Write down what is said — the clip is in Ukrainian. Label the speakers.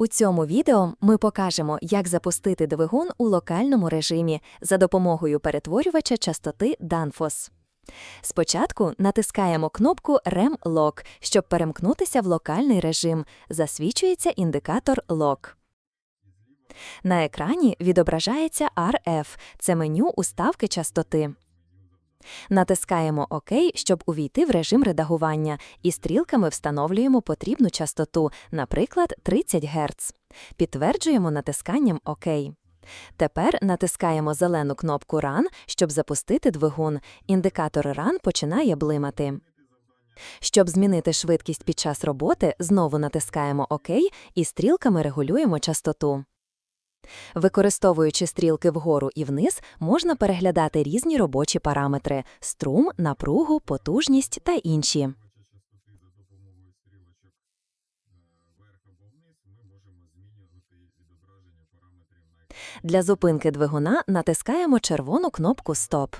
Speaker 1: У цьому відео ми покажемо, як запустити двигун у локальному режимі за допомогою перетворювача частоти Danfoss. Спочатку натискаємо кнопку Rem Lock, щоб перемкнутися в локальний режим. Засвічується індикатор Lock. На екрані відображається RF – це меню уставки частоти. Натискаємо ОК, щоб увійти в режим редагування, і стрілками встановлюємо потрібну частоту, наприклад, 30 Гц. Підтверджуємо натисканням ОК. Тепер натискаємо зелену кнопку Run, щоб запустити двигун. Індикатор Run починає блимати. Щоб змінити швидкість під час роботи, знову натискаємо ОК і стрілками регулюємо частоту. Використовуючи стрілки вгору і вниз, можна переглядати різні робочі параметри – струм, напругу, потужність та інші. Для зупинки двигуна натискаємо червону кнопку «Стоп».